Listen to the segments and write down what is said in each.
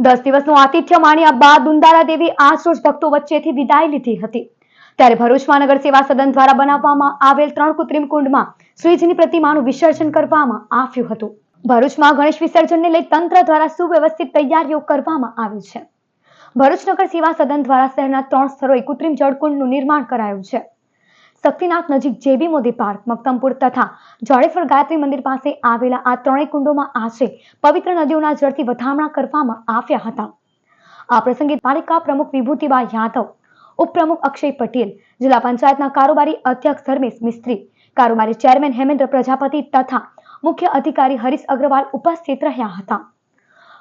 દસ દિવસનું આતિથ્ય માણ્યા બાદ દુંદાળા દેવી આજ ભક્તો વચ્ચેથી વિદાય લીધી હતી. ત્યારે ભરૂચ નગર સેવા સદન દ્વારા બનાવવામાં આવેલ ત્રણ કૃત્રિમ કુંડમાં શ્રીજીની પ્રતિમાનું વિસર્જન કરવામાં આવ્યું હતું. ભરૂચમાં ગણેશ વિસર્જનને લઈ તંત્ર દ્વારા સુવ્યવસ્થિત તૈયારીઓ કરવામાં આવી છે. ભરૂચ નગર સેવા સદન દ્વારા શહેરના ત્રણ સ્થળોએ કૃત્રિમ જળકુંડનું નિર્માણ કરાયું છે. શક્તિનાથ નજીક જેબી મોદી પાર્ક મક્તમપુર તથા જોડેશ્વર ગાયત્રી મંદિર પાસે આવેલા આ ત્રણેય કુંડોમાં આશરે પવિત્ર નદીઓના જળથી વધામણા કરવામાં આવ્યા હતા. આ પ્રસંગે પાલિકા પ્રમુખ વિભૂતિબા યાદવ, ઉપપ્રમુખ અક્ષય પટેલ, જિલ્લા પંચાયતના કારોબારી અધ્યક્ષ ધર્મેશ મિસ્ત્રી, કારોબારી ચેરમેન હેમેન્દ્ર પ્રજાપતિ તથા મુખ્ય અધિકારી હરીશ અગ્રવાલ ઉપસ્થિત રહ્યા હતા.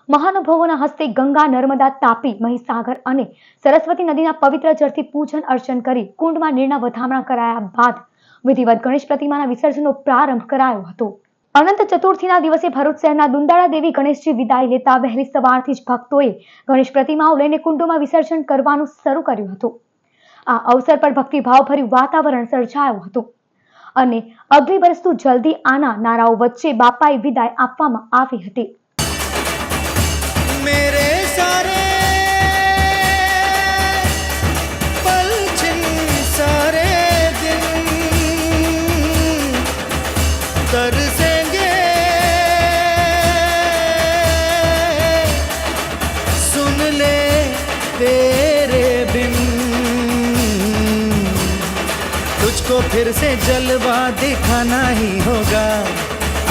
મહાનુભાવોના હસ્તે ગંગા, નર્મદા, તાપી, મહીસાગર અને સરસ્વતી નદીના પવિત્ર જળથી પૂજન અર્ચન કરી કુંડમાં નીરના વધામણા કરાયા બાદ વિધિવત ગણેશ પ્રતિમાના વિસર્જનનો પ્રારંભ કરાયો હતો. અનંત ચતુર્થીના દિવસે ભરૂચ શહેરના દુંદાળા દેવી ગણેશજી વિદાય લેતા વહેલી સવારથી જ ભક્તોએ ગણેશ પ્રતિમાઓ લઈને કુંડોમાં વિસર્જન કરવાનું શરૂ કર્યું હતું. આ અવસર પર ભક્તિભાવભર્યું વાતાવરણ સર્જાયું હતું અને અગ્નિ બરસતું જલ્દી આના નારાઓ વચ્ચે બાપાએ વિદાય આપવામાં આવી હતી. मेरे सारे। पल छिन सारे दिन। तरसेंगे। सुन ले तेरे बिन। तुझको फिर से जलवा दिखाना ही होगा।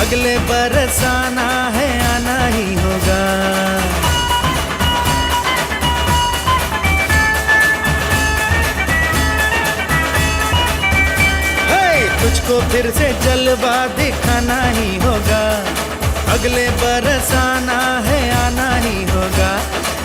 अगले बरस आना आना ही तुझको फिर से जलवा दिखाना ही होगा अगले बरस आना है आना ही होगा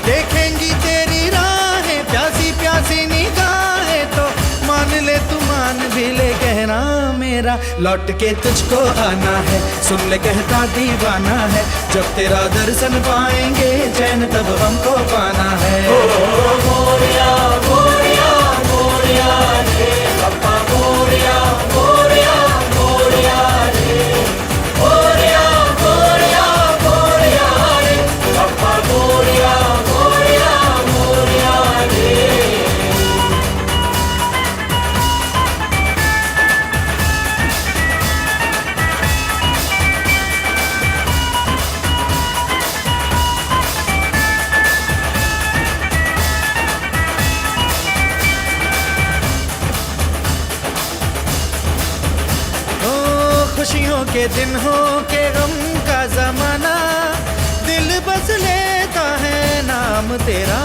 देखेंगी तेरी राहें प्यासी प्यासी निगाहें तो मान ले तू मान भी ले कहना मेरा लौट के तुझको आना है सुन ले कहता दीवाना है जब तेरा दर्शन पाएँगे चैन तब हमको पाना है ओ, ओ, ओ, ओ खुशियों के दिन हो के गम का जमाना दिल बस लेता है नाम तेरा।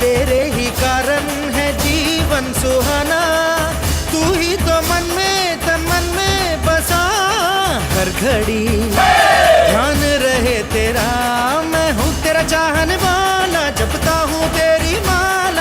तेरे ही कारण है जीवन सुहाना, तू ही तो मन में, तन मन में बसा हर घड़ी। ध्यान रहे तेरा, मैं हूँ तेरा चाहने वाला, जपता हूँ तेरी माला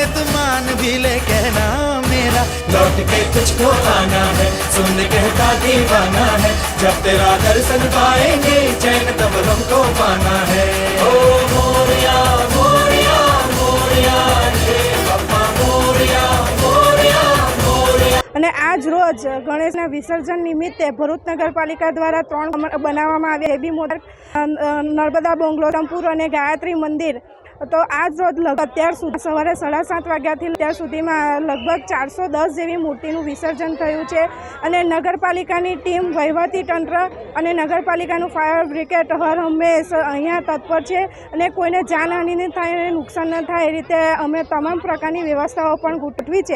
तो मान ले तू मान भी ले कहना मेरा लौट के तुझको आना है सुन ले कहता दीवाना है जब तेरा दर्शन पाएंगे चैन तब हमको पाना है ओ मोरिया मोरिया मोरिया रे बापा मोरिया मोरिया मोरिया અને આજ રોજ ગણેશના વિસર્જન નિમિત્તે ભરૂચ નગરપાલિકા દ્વારા ત્રણ અમ- બનાવવામાં આવ્યા એબી મોટર અ, અ, નર્મદા બંગલો રામપુર અને ગાયત્રી મંદિર તો આજ રોજ અત્યાર સુધી સવારે સાડા સાત વાગ્યાથી અત્યાર સુધીમાં લગભગ ચારસો દસ જેવી મૂર્તિનું વિસર્જન થયું છે અને નગરપાલિકાની ટીમ વહીવટી તંત્ર અને નગરપાલિકાનું ફાયર બ્રિગેડ હર હંમેશ અહીંયા તત્પર છે અને કોઈને જાનહાનિ ન થાય અને નુકસાન ન થાય એ રીતે અમે તમામ પ્રકારની વ્યવસ્થાઓ પણ ગોઠવી છે.